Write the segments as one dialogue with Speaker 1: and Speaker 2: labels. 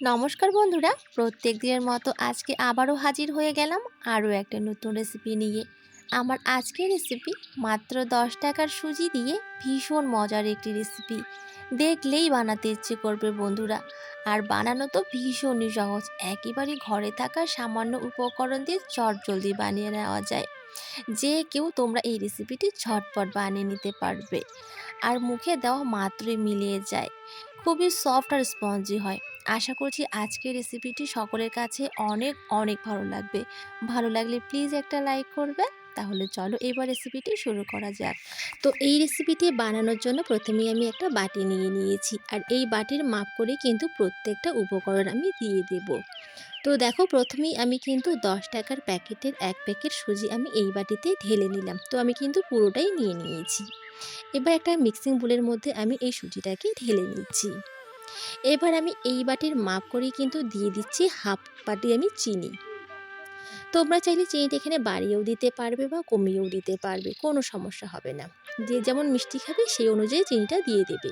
Speaker 1: নমস্কার বন্ধুরা, প্রত্যেক দিনের মতো আজকে আবারও হাজির হয়ে গেলাম আরও একটা নতুন রেসিপি নিয়ে। আমার আজকের রেসিপি মাত্র দশ টাকার সুজি দিয়ে ভীষণ মজার একটি রেসিপি দেখলেই বানাতে ইচ্ছে করবে বন্ধুরা। আর বানানো তো ভীষণই সহজ, একেবারে ঘরে থাকা সামান্য উপকরণ দিয়ে চট জলদি বানিয়ে নেওয়া যায়। যে কেউ তোমরা এই রেসিপিটি ঝটপট বানিয়ে নিতে পারবে। আর মুখে দেওয়া মাত্রই মিলিয়ে যায়। খুবই সফট আর স্পঞ্জি হয়। আশা করছি আজকের রেসিপিটি সকলের কাছে অনেক অনেক ভালো লাগবে। ভালো লাগলে প্লিজ একটা লাইক করবে। তাহলে চলো এবার রেসিপিটি শুরু করা যাক। তো এই রেসিপিটি বানানোর জন্য প্রথমেই আমি একটা বাটি নিয়ে নিয়েছি। আর এই বাটির মাপ করে কিন্তু প্রত্যেকটা উপকরণ আমি দিয়ে দেব। তো দেখো প্রথমেই আমি কিন্তু দশ টাকার প্যাকেটের এক প্যাকেট সুজি আমি এই বাটিতে ঢেলে নিলাম। তো আমি কিন্তু পুরোটাই নিয়ে নিয়েছি। এবার একটা মিক্সিং বোলের মধ্যে আমি এই সুজিটাকে ঢেলে নিচ্ছি। এবার আমি এই বাটির মাপ করে কিন্তু দিয়ে দিচ্ছি হাফ বাটি আমি চিনি। তোমরা চাইলে চিনিটা এখানে বাড়িয়েও দিতে পারবে বা কমিয়েও দিতে পারবে, কোনো সমস্যা হবে না। যে যেমন মিষ্টি খাবে, সেই অনুযায়ী চিনিটা দিয়ে দেবে।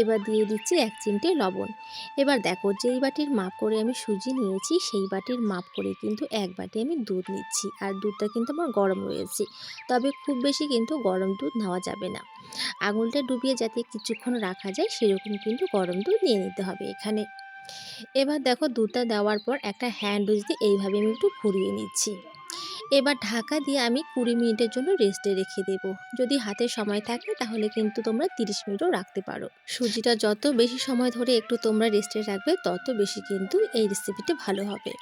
Speaker 1: এবার দিয়ে দিচ্ছি এক চিমটে লবণ। এবার দেখো যেই বাটির মাপ করে আমি সুজি নিয়েছি, সেই বাটির মাপ করে কিন্তু এক বাটি আমি দুধ নিচ্ছি। আর দুধটা কিন্তু আমার গরম রয়েছে তবে খুব বেশি কিন্তু গরম দুধ নেওয়া যাবে না। আঙুলটা ডুবিয়ে যাতে কিছুক্ষণ রাখা যায়, সেরকম কিন্তু গরম দুধ নিয়ে নিতে হবে এখানে। এবার দেখো দুধটা দেওয়ার পর একটা হ্যান্ড উইচ দিয়ে এইভাবে আমি একটু ঘুরিয়ে নিচ্ছি। এবার ঢাকা দিয়ে আমি কুড়ি মিনিটের জন্য রেস্টে রেখে দেব। যদি হাতে সময় থাকে তাহলে কিন্তু তোমরা তিরিশ মিনিটও রাখতে পারো। সুজিটা যত বেশি সময় ধরে একটু তোমরা রেস্টে রাখবে, তত বেশি কিন্তু এই রেসিপিটা ভালো হবে।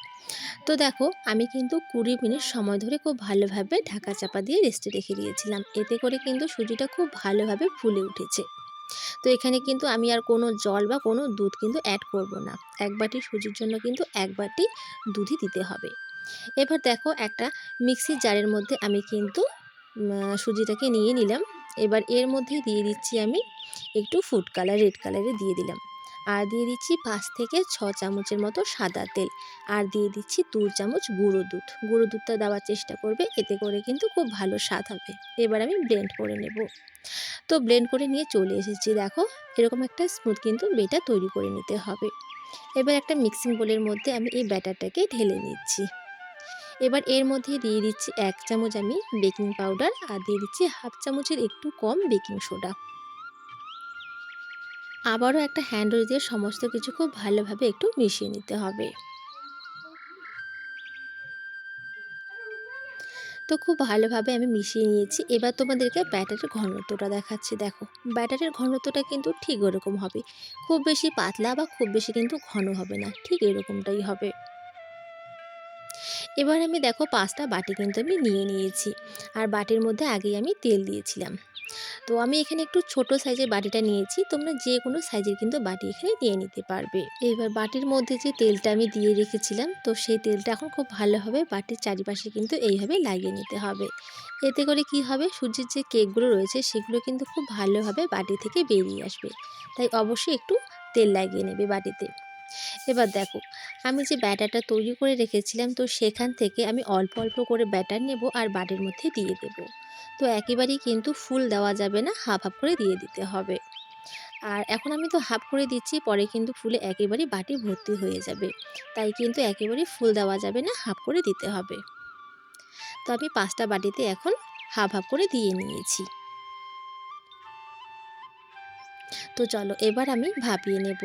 Speaker 1: তো দেখো, আমি কিন্তু কুড়ি মিনিট সময় ধরে খুব ভালোভাবে ঢাকা চাপা দিয়ে রেস্টে রেখে দিয়েছিলাম। এতে করে কিন্তু সুজিটা খুব ভালোভাবে ফুলে উঠেছে। তো এখানে কিন্তু আমি আর কোনো জল বা কোনো দুধ কিন্তু অ্যাড করব না। এক বাটি সুজির জন্য কিন্তু এক বাটি দুধই দিতে হবে। এবার দেখো একটা মিক্সির জারের মধ্যে আমি কিন্তু সুজিটাকে নিয়ে নিলাম। এবার এর মধ্যে দিয়ে দিচ্ছি আমি একটু ফুড কালার রেড কালারে দিয়ে দিলাম। আর দিয়ে দিচ্ছি পাঁচ থেকে ছ চামচের মতো সাদা তেল। আর দিয়ে দিচ্ছি দু চামচ গুঁড়ো দুধ। গুঁড়ো দুধটা দেওয়ার চেষ্টা করবে, এতে করে কিন্তু খুব ভালো স্বাদ হবে। এবার আমি ব্লেন্ড করে নেব। তো ব্লেন্ড করে নিয়ে চলে এসেছি। দেখো, এরকম একটা স্মুথ কিন্তু বেটার তৈরি করে নিতে হবে। এবার একটা মিক্সিং বোলের মধ্যে আমি এই ব্যাটারটাকে ঢেলে নিচ্ছি। এবার এর মধ্যে দিয়ে দিচ্ছি এক চামচ আমি বেকিং পাউডার আর দিয়ে দিচ্ছি হাফ চামচের একটু কম বেকিং সোডা। আবারও একটা হ্যান্ড দিয়ে সমস্ত কিছু খুব ভালোভাবে একটু মিশিয়ে নিতে হবে। তো খুব ভালোভাবে আমি মিশিয়ে নিয়েছি। এবার তোমাদেরকে ব্যাটারের ঘনত্বটা দেখাচ্ছি। দেখো, ব্যাটারের ঘনত্বটা কিন্তু ঠিক ওরকম হবে। খুব বেশি পাতলা বা খুব বেশি কিন্তু ঘন হবে না। ঠিক এরকমটাই হবে। এবার আমি দেখো পাঁচটা বাটি কিন্তু আমি নিয়ে নিয়েছি। আর বাটির মধ্যে আগেই আমি তেল দিয়েছিলাম। তো আমি এখানে একটু ছোট সাইজের বাটিটা নিয়েছি, তোমরা যে কোনো সাইজের কিন্তু বাটি এখানে নিয়ে নিতে পারবে। এবার বাটির মধ্যে যে তেলটা আমি দিয়ে রেখেছিলাম, তো সেই তেলটা এখন খুব ভালোভাবে বাটির চারিপাশে কিন্তু এইভাবে লাগিয়ে নিতে হবে। এতে করে কি হবে, সূর্যের যে কেকগুলো রয়েছে, সেগুলো কিন্তু খুব ভালোভাবে বাটি থেকে বেরিয়ে আসবে। তাই অবশ্যই একটু তেল লাগিয়ে নেবে বাটিতে। এবার দেখো, আমি যে ব্যাটারটা তৈরি করে রেখেছিলাম, তো সেখান থেকে আমি অল্প অল্প করে ব্যাটার নেব আর বাটির মধ্যে দিয়ে দেব। তো একেবারেই কিন্তু ফুল দেওয়া যাবে না, হাফ হাফ করে দিয়ে দিতে হবে। আর এখন আমি তো হাফ করে দিচ্ছি, পরে কিন্তু ফুলে একেবারেই বাটি ভর্তি হয়ে যাবে। তাই কিন্তু একেবারেই ফুল দেওয়া যাবে না, হাফ করে দিতে হবে। তো আমি পাঁচটা বাটিতে এখন হাফ হাফ করে দিয়ে নিয়েছি। তো চলো, এবার আমি ভাপিয়ে নেব।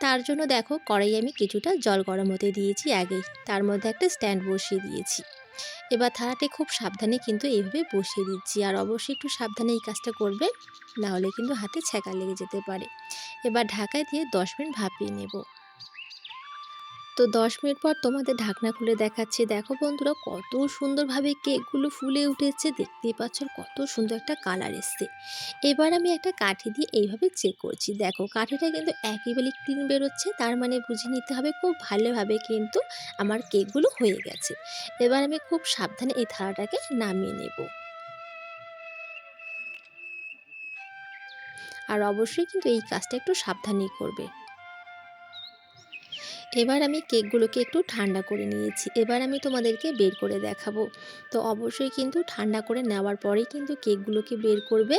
Speaker 1: তার জন্য দেখো কড়াই আমি কিছুটা জল গরম হতে দিয়েছি আগেই তার মধ্যে একটা স্ট্যান্ড বসিয়ে দিয়েছি। এবার থালাতে খুব সাবধানে কিন্তু এইভাবে বসিয়ে দিচ্ছি। আর অবশ্যই একটু সাবধানে এই কাজটা করবে, নাহলে কিন্তু হাতে ছ্যাঁকা লেগে যেতে পারে। এবার ঢাকায় দিয়ে দশ মিনিট ভাপিয়ে নেব। তো দশ মিনিট পর তোমাদের ঢাকনা খুলে দেখাচ্ছি। দেখো বন্ধুরা, কত সুন্দরভাবে কেকগুলো ফুলে উঠেছে। দেখতেই পাচ্ছ কত সুন্দর একটা কালার এসছে। এবার আমি একটা কাঠি দিয়ে এইভাবে চেক করছি। দেখো, কাঠিটা কিন্তু একেবারে ক্লিন বেরোচ্ছে। তার মানে বুঝে নিতে হবে খুব ভালোভাবে কিন্তু আমার কেকগুলো হয়ে গেছে। এবার আমি খুব সাবধানে এই থালাটাকে নামিয়ে নেব। আর অবশ্যই কিন্তু এই কাজটা একটু সাবধানেই করবে। এবার আমি কেকগুলোকে একটু ঠান্ডা করে নিয়েছি। এবার আমি তোমাদেরকে বের করে দেখাবো। তো অবশ্যই কিন্তু ঠান্ডা করে নেওয়ার পরেই কিন্তু কেকগুলোকে বের করবে।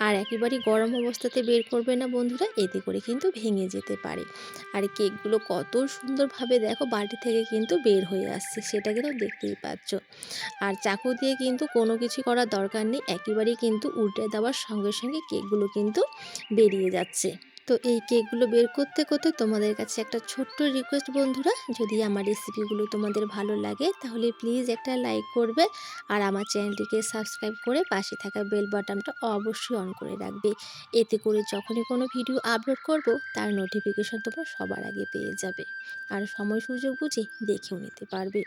Speaker 1: আর একেবারেই গরম অবস্থাতে বের করবে না বন্ধুরা, এতে করে কিন্তু ভেঙে যেতে পারে। আর কেকগুলো কত সুন্দরভাবে দেখো বাটি থেকে কিন্তু বের হয়ে আসছে, সেটা কিন্তু দেখতেই পাচ্ছ। আর চাকু দিয়ে কিন্তু কোনো কিছু করার দরকার নেই, একেবারেই কিন্তু উল্টে দেওয়ার সঙ্গে সঙ্গে কেকগুলো কিন্তু বেরিয়ে যাচ্ছে। তো এই কেকগুলো বের করতে করতে তোমাদের কাছে একটা ছোট্ট রিকোয়েস্ট বন্ধুরা, যদি আমার রেসিপিগুলো তোমাদের ভালো লাগে, তাহলে প্লিজ একটা লাইক করবে আর আমার চ্যানেলটিকে সাবস্ক্রাইব করে পাশে থাকা বেল বাটনটা অবশ্যই অন করে রাখবে। এতে করে যখনই কোনো ভিডিও আপলোড করব, তার নোটিফিকেশন তোমরা সবার আগে পেয়ে যাবে আর সময় সুযোগ বুঝে দেখেও নিতে পারবে।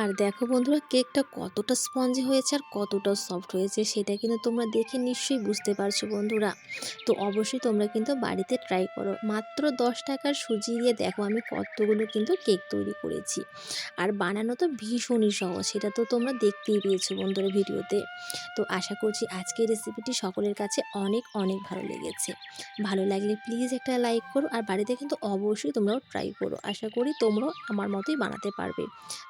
Speaker 1: আর দেখো বন্ধুরা, কেকটা কতটা স্পঞ্জি হয়েছে আর কতটা সফট হয়েছে, সেটা কিন্তু তোমরা দেখে নিশ্চয়ই বুঝতে পারছ বন্ধুরা। তো অবশ্যই তোমরা কিন্তু বাড়িতে ট্রাই করো। মাত্র দশ টাকার সুজি দিয়ে দেখো আমি কতগুলো কিন্তু কেক তৈরি করেছি। আর বানানো তো ভীষণই সহজ, সেটা তো তোমরা দেখতেই পেয়েছ বন্ধুরা ভিডিওতে। তো আশা করছি আজকের রেসিপিটি সকলের কাছে অনেক অনেক ভালো লেগেছে। ভালো লাগলে প্লিজ একটা লাইক করো আর বাড়িতে কিন্তু অবশ্যই তোমরাও ট্রাই করো। আশা করি তোমরাও আমার মতোই বানাতে পারবে।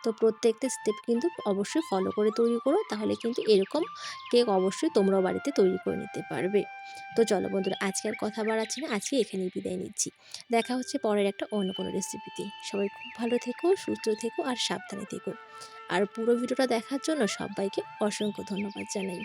Speaker 1: তো প্রত্যেকটা স্টেপ কিন্তু অবশ্যই ফলো করে তৈরি করো, তাহলে কিন্তু এরকম কেক অবশ্যই তোমরাও বাড়িতে তৈরি করে নিতে পারবে। তো চলো বন্ধুরা, আজকে আর কথা বাড়াচ্ছি না। আজকে এখানেই বিদায় নিচ্ছি। দেখা হচ্ছে পরের একটা অন্য কোনো রেসিপিতে সবাই খুব ভালো থেকো, সুস্থ থেকো আর সাবধানে থেকো। আর পুরো ভিডিওটা দেখার জন্য সবাইকে অসংখ্য ধন্যবাদ জানাই।